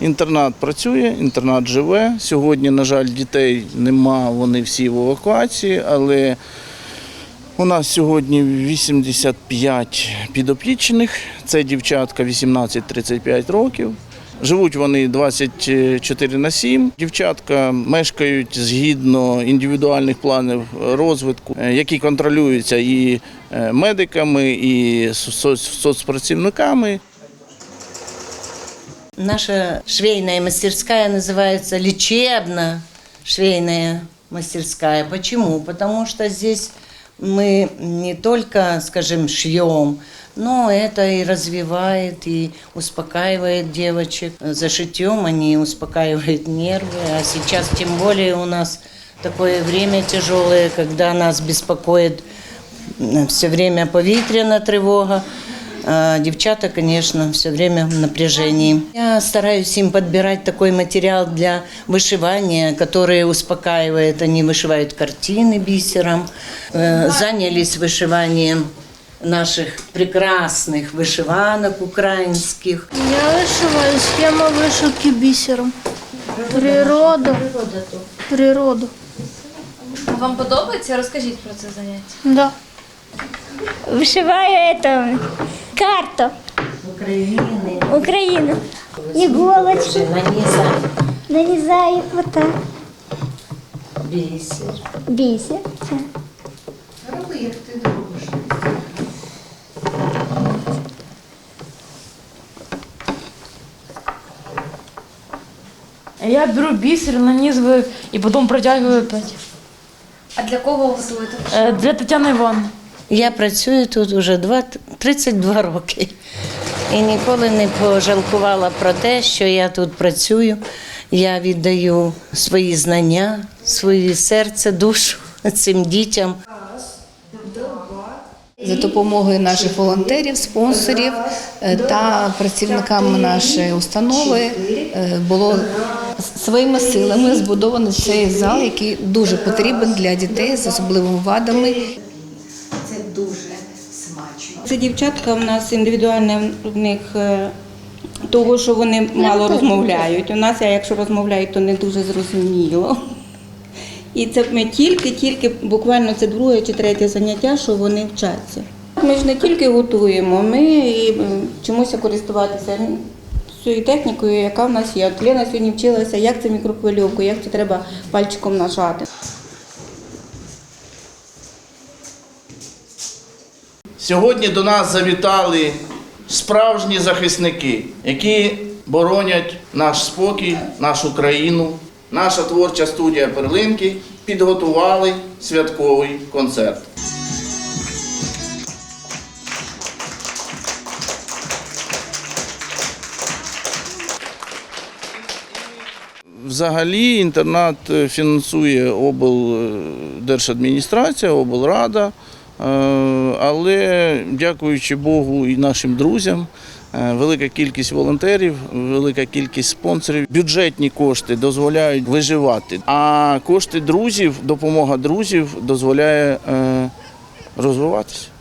Інтернат працює, інтернат живе. Сьогодні, на жаль, дітей нема, вони всі в евакуації, але у нас сьогодні 85 підопічних. Це дівчатка 18-35 років. Живуть вони 24 на 7. Дівчатка мешкають згідно індивідуальних планів розвитку, е, які контролюються і е, медиками, і соцпрацівниками. Наша швейная мастерская называется лечебно-швейная мастерская. Почему? Потому что здесь мы не только, скажем, шьем, но это и развивает, и успокаивает девочек. За шитьем они успокаивают нервы, а сейчас тем более у нас такое время тяжелое, когда нас беспокоит все время повітряна тривога. А Девчата, конечно, все время в напряжении. Я стараюсь им подбирать такой материал для вышивания, который успокаивает. Они вышивают картины бисером, э, занялись вышиванием наших прекрасных вышиванок украинских. Я вишиваю схема вишивки бісером. Природу. Природу. Вам подобається? Розкажіть про це заняття. Да. Вишиваю это, карту Украины. Украины. Иголочки Нанизать нанизаю вот так. бисер. Бисер. Так. Я беру бисер, нанизываю и потом протягиваю опять. А для кого готуєте? Э, Для Татьяны Ивановны. Я працюю тут вже два- 32 роки і ніколи не пожалкувала про те, що я тут працюю. Я віддаю свої знання, своє серце, душу цим дітям. За допомогою наших волонтерів, спонсорів е, та працівниками нашої установи е, було своїми силами збудований цей зал, який дуже потрібен для дітей з особливими вадами. Це дівчатка в нас індивідуальне в них е, того, що вони мало розмовляють. У нас, а якщо розмовляють, то не дуже зрозуміло. І це ми тільки-тільки, буквально це друге чи третє заняття, що вони вчаться. Ми ж не тільки готуємо, ми і вчимося користуватися цією технікою, яка в нас є. От Лена сьогодні вчилася, як це мікрохвильовку, як це треба пальчиком нажати. Сьогодні до нас завітали справжні захисники, які боронять наш спокій, нашу країну. Наша творча студія Перлинки підготували святковий концерт. Взагалі інтернат е, фінансує облдержадміністрація, облрада, Е, але дякуючи Богу і нашим друзям, е, велика кількість волонтерів, велика кількість спонсорів, бюджетні кошти дозволяють виживати. А кошти друзів, допомога друзів дозволяє е, розвиватися.